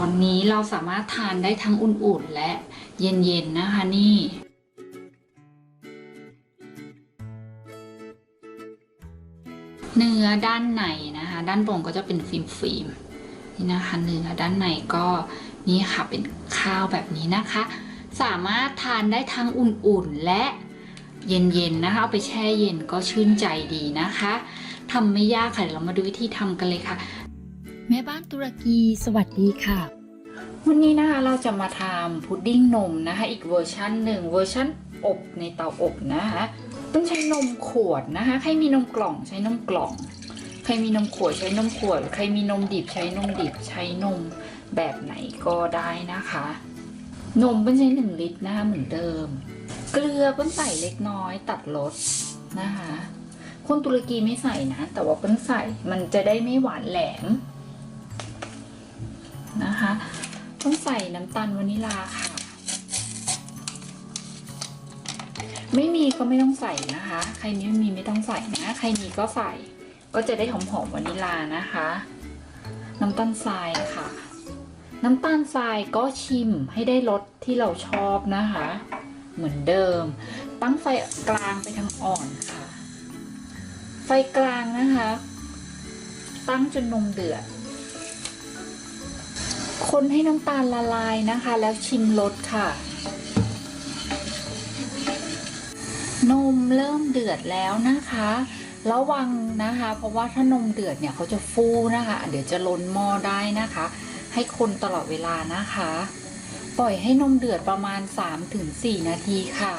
อนนี้เราสามารถทานได้ทั้งอุ่นๆ และเย็นๆ นะคะนี่เนื้อด้านในนะคะ ด้านบนก็จะเป็นฟิล์มฟิล์มๆนี่นะคะ เนื้อด้านในก็นี่ค่ะเป็นข้าวแบบนี้นะคะ สามารถทานได้ทั้งอุ่นๆ และเย็นๆ นะคะ เอาไปแช่เย็นก็ชื่นใจดีนะคะทำไม่ยากค่ะเดี๋ยวเรามาดูวิธีทำกันเลยค่ะ แม่บ้านตุรกีสวัสดีค่ะ วันนี้นะคะเราจะมาทำพุดดิ้งนมนะคะ อีกเวอร์ชันหนึ่งเวอร์ชันอบในเตาอบนะคะ ต้องใช้นมขวดนะคะ ใครมีนมกล่องใช้นมกล่อง ใครมีนมขวดใช้นมขวด ใครมีนมดิบใช้นมดิบใช้นมแบบไหนก็ได้นะคะ นมเป็นใช้หนึ่งลิตรนะคะเหมือนเดิม เกลือเปิ้ลใส่เล็กน้อยตัดรสนะคะคนตุรกีไม่ใส่นะ แต่ว่าเปิ้ลใส่มันจะได้ไม่หวานแหลม นะคะ ต้องใส่น้ำตาลวานิลาค่ะ ไม่มีก็ไม่ต้องใส่นะคะ ใครไม่มีไม่ต้องใส่นะ ใครมีก็ใส่ ก็จะได้หอมๆวานิลานะคะ น้ำตาลทรายค่ะ น้ำตาลทรายก็ชิมให้ได้รสที่เราชอบนะคะ เหมือนเดิม ตั้งไฟกลางไปทางอ่อนค่ะ ไฟกลางนะคะ ตั้งจนนมเดือด คนให้น้ำตาลละลายนะคะ แล้วชิมรสค่ะ นมเริ่มเดือดแล้วนะคะ ระวังนะคะ เพราะว่าถ้านมเดือดเนี่ยเขาจะฟูนะคะ เดี๋ยวจะล้นหม้อได้นะคะ ให้คนตลอดเวลานะคะ ปล่อยให้นมเดือดประมาณ 3-4 นาทีค่ะ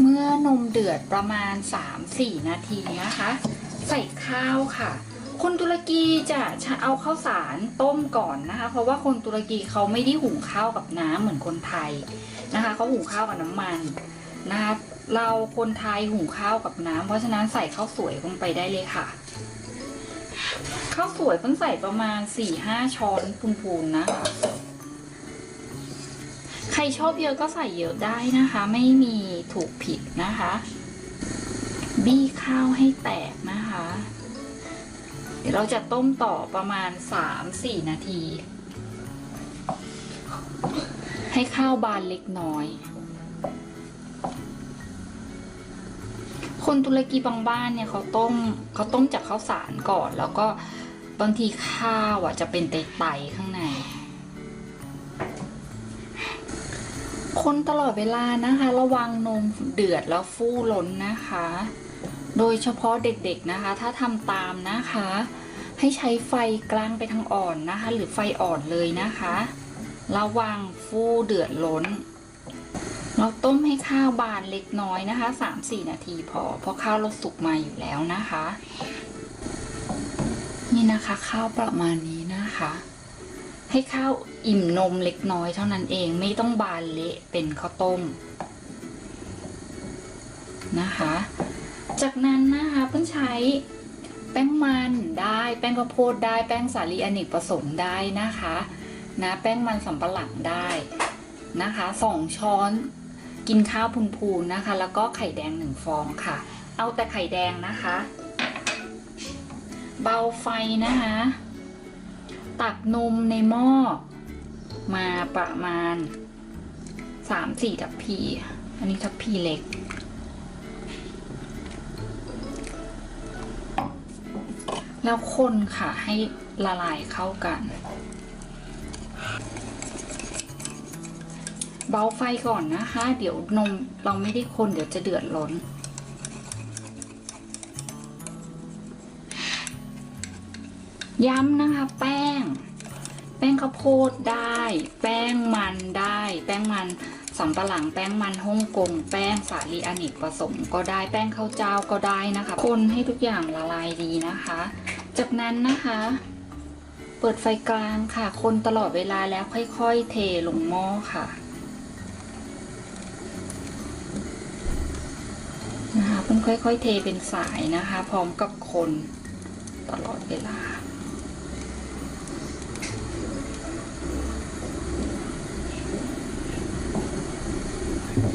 เมื่อนมเดือดประมาณ 3-4 นาทีนะคะ ใส่ข้าวค่ะ คนตุรกีจะเอาข้าวสารต้มก่อนนะคะ เพราะว่าคนตุรกีเขาไม่ได้หุงข้าวกับน้ำเหมือนคนไทยนะคะเขาหุงข้าวกับน้ำมันนะคะเราคนไทยหุงข้าวกับน้ำเพราะฉะนั้นใส่ข้าวสวยลงไปได้เลยค่ะข้าวสวยเพิ่งใส่ประมาณ4-5ช้อนพูนๆนะคะใครชอบเยอะก็ใส่เยอะได้นะคะ ไม่มีถูกผิดนะคะ บี้ข้าวให้แตกนะคะ เดี๋ยวเราจะต้มต่อประมาณ 3-4 นาที ให้ข้าวบานเล็กน้อย คนตุรกีบางบ้านเนี่ยเขาต้มเขาต้มจากข้าวสารก่อน แล้วก็บางทีข้าวอะจะเป็นไตๆข้างใน คนตลอดเวลานะคะ ระวังนมเดือดแล้วฟู่ล้นนะคะ โดยเฉพาะเด็กๆนะคะ ถ้าทำตามนะคะ ให้ใช้ไฟกลางไปทางอ่อนนะคะ หรือไฟอ่อนเลยนะคะ ระวังฟู่เดือดล้น เราต้มให้ข้าวบานเล็กน้อยนะคะ 3-4 นาทีพอ เพราะข้าวเราสุกมาอยู่แล้วนะคะ นี่นะคะข้าวประมาณนี้นะคะ ให้ข้าวอิ่มนมเล็กน้อยเท่านั้นเอง ไม่ต้องบานเละเป็นข้าวต้มนะคะ จากนั้นนะคะเพิ่งใช้แป้งมันได้แป้งข้าวโพดได้แป้งสาลีอเนกประสงค์ได้นะคะนะแป้งมันสำปะหลังได้นะคะสองช้อนกินข้าวพูนๆนะคะ แล้วก็ไข่แดงหนึ่งฟองค่ะ เอาแต่ไข่แดงนะคะ เบาไฟนะคะ ตักนมในหม้อมาประมาณ 3-4 ทัพพี อันนี้ทัพพีเล็ก แล้วคนค่ะให้ละลายเข้ากัน เบาไฟก่อนนะคะ เดี๋ยวนมเราไม่ได้คนเดี๋ยวจะเดือดร้อนย้ำนะคะ แป้ง แป้งข้าวโพดได้ แป้งมันได้ แป้งมันสำปะหลังแป้งมันฮ่องกง แป้งสาลีอเนกประสงค์ก็ได้แป้งข้าวเจ้าก็ได้นะคะ คนให้ทุกอย่างละลายดีนะคะ จากนั้นนะคะ เปิดไฟกลางค่ะ คนตลอดเวลาแล้วค่อยๆ เทลงหม้อค่ะนะคะเพิ่งค่อยๆ เทเป็นสายนะคะ พร้อมกับคนตลอดเวลา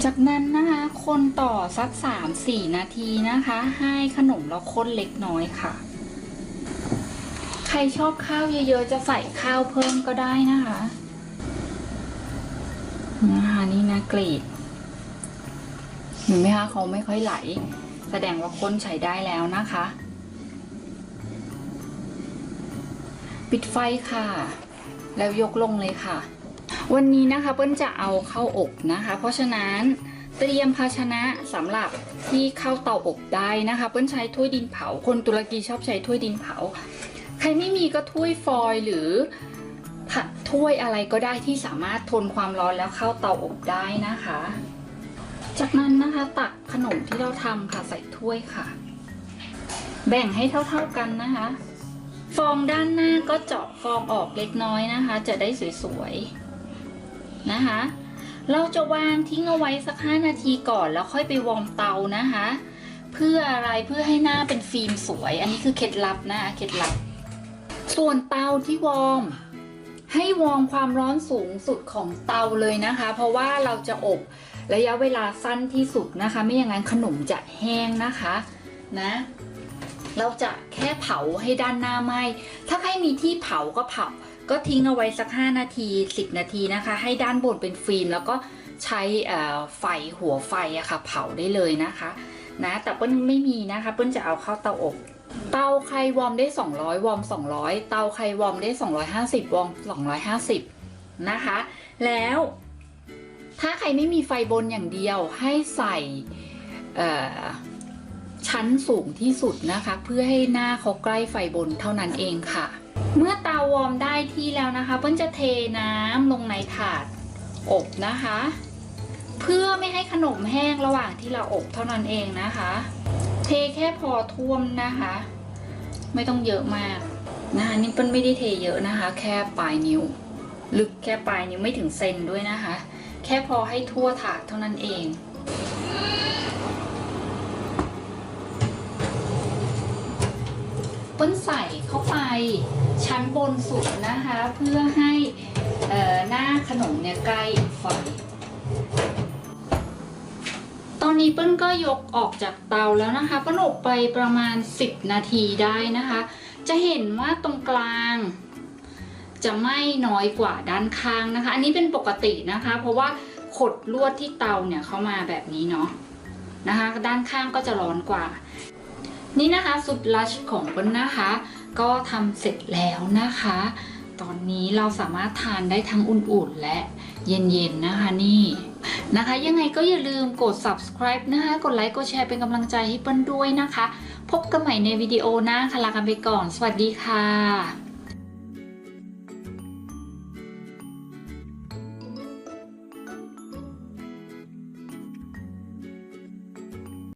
จากนั้นนะคะ คนต่อสัก 3-4 นาทีนะคะ ให้ขนมเราข้นเล็กน้อยค่ะ รชอบข้าวเยอะๆ จะใส่ข้าวเพิ่มก็ได้นะคะนะคะนี่นะกรีดเห็นไหมคะเขาไม่ค่อยไหล แสดงว่าข้นใช้ได้แล้วนะคะ ปิดไฟค่ะ แล้วยกลงเลยค่ะ วันนี้นะคะเปิ้ลจะเอาเข้าอบนะคะ เพราะฉะนั้นเตรียมภาชนะสำหรับที่เข้าเตาอบได้นะคะ เปิ้ลใช้ถ้วยดินเผา คนตุรกีชอบใช้ถ้วยดินเผา รไม่มีก็ถ้วยฟอยล์หรือผัดถ้วยอะไรก็ได้ที่สามารถทนความร้อนแล้วเข้าเตาอบได้นะคะ จากนั้นนะคะตักขนมที่เราทำค่ะใส่ถ้วยค่ะ แบ่งให้เท่าๆกันนะคะ ฟองด้านหน้าก็เจาะฟองออกเล็กน้อยนะคะ จะได้สวยๆนะคะ เราจะวางทิ้งเอาไว้สัก 5 นาทีก่อนแล้วค่อยไปวอร์มเตานะคะ เพื่ออะไรเพื่อให้หน้าเป็นฟิล์มสวย อันนี้คือเคล็ดลับนะคะเคล็ดลับ ส่วนเตาที่วอร์มให้วอร์มความร้อนสูงสุดของเตาเลยนะคะ เพราะว่าเราจะอบระยะเวลาสั้นที่สุดนะคะ ไม่อย่างนั้นขนมจะแห้งนะคะนะ เราจะแค่เผาให้ด้านหน้าไหมถ้าใครมีที่เผาก็เผา ก็ทิ้งเอาไว้สัก 5 นาที 10 นาทีนะคะ ให้ด้านบนเป็นฟิล์ม แล้วก็ใช้ไฟหัวไฟอะค่ะ เผาได้เลยนะคะ นะแต่เปิ้ลไม่มีนะคะ เปิ้ลจะเอาเข้าเตาอบ เตาใครวอมได้ 200 วอม 200 เตาใครวอมได้ 250 วอร์ม250 นะคะ แล้วถ้าใครไม่มีไฟบนอย่างเดียวให้ใส่ชั้นสูงที่สุดนะคะ เพื่อให้หน้าเขาใกล้ไฟบนเท่านั้นเองค่ะ เมื่อเตาวอร์มได้ที่แล้วนะคะเปิ้ลจะเทน้ำลงในถาดอบนะคะ เพื่อไม่ให้ขนมแห้งระหว่างที่เราอบเท่านั้นเองนะคะ เทแค่พอท่วมนะคะ ไม่ต้องเยอะมากนะคะนี่เปิ้ลไม่ได้เทเยอะนะคะ แค่ปลายนิ้ว ลึกแค่ปลายนิ้วไม่ถึงเซนด้วยนะคะ แค่พอให้ทั่วถาดเท่านั้นเองเปิ้ลใส่เข้าไปชั้นบนสุดนะคะ เพื่อให้หน้าขนมเนี่ยใกล้ไฟ นี้เปิ้ลก็ยกออกจากเตาแล้วนะคะเปิ้ลอบไปประมาณ 10 นาทีได้นะคะ จะเห็นว่าตรงกลาง จะไม่น้อยกว่าด้านข้างนะคะ อันนี้เป็นปกตินะคะ เพราะว่าขดลวดที่เตาเนี่ยเข้ามาแบบนี้เนาะนะคะ ด้านข้างก็จะร้อนกว่า นี่นะคะสุดลัชของเปิ้ลนะคะ ก็ทำเสร็จแล้วนะคะ ตอนนี้เราสามารถทานได้ทั้งอุ่นๆและเย็นๆนะคะนี่ นะคะ ยังไงก็อย่าลืมกด subscribe นะคะ กดไลค์กดแชร์เป็นกำลังใจให้เปิ้ลด้วยนะคะ พบกันใหม่ในวิดีโอหน้าค่ะลากันไปก่อน สวัสดีค่ะ